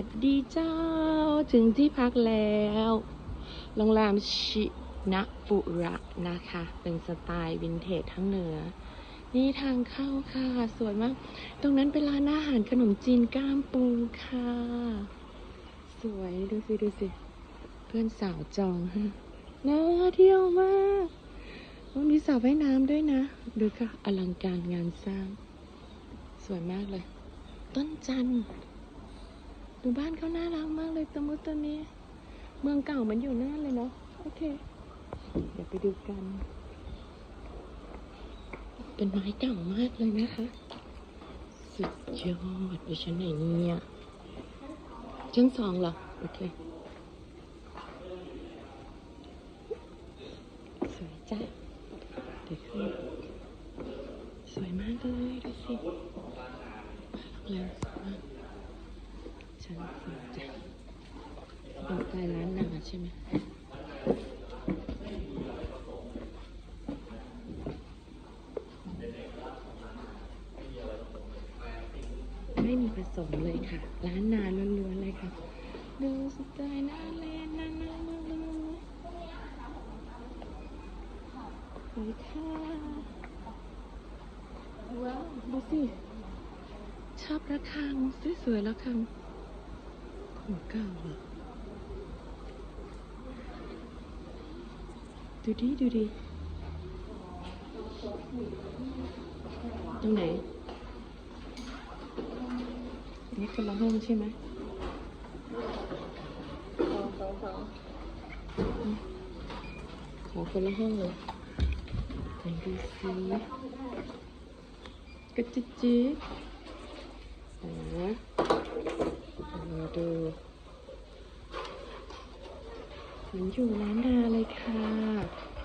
วัสดีเจ้า ถึงที่พักแล้วโรงแรมชินะปุระนะคะ เป็นสไตล์วินเทจทั้งเหนือ นี่ทางเข้าค่ะ สวยมาก ตรงนั้นเป็นร้านอาหารขนมจีนก้ามปูค่ะ สวยดูสิ ดูสิ เพื่อนสาวจองน่าเที่ยวมากมันมีสระว่ายน้ำด้วยนะ ดูค่ะ อลังการงานสร้าง สวยมากเลย ต้นจันทร์ ดูบ้านเขาน่ารักมากเลยตะมุตตัวนี้เมืองเก่ามันอยู่นั่นเลยเนาะโอเค เดี๋ยวไปดูกัน เป็นไม้เก่ามากเลยนะคะ สุดยอดอยู่ชั้นไหนเนี่ยชั้นสองเหรอโอเคสวยจ้ะเดี๋ยวขึ้นสวยมากเลยดูสิแล้ว สวยมากชั้นสองจ้ะเป็นใกล้ร้านนาใช่ไหมไม่มีผสมเลยค่ะ ร้านนาล้วนๆเลยค่ะ ดูสไตล์น่าเล่นน่าน่าน่าเลยสวยค่ะว้าวดูสิชอบระฆังสวยๆระฆัง ของเก่าเหรอดูดิดูดิตรงไหนอันนี้คนละห้องใช่ไหมสองสองสองขอคนละห้องเลยไหนดูสิกระจิกจิกอ๋อมา ดู เหมือนอยู่ร้านนาเลยค่ะ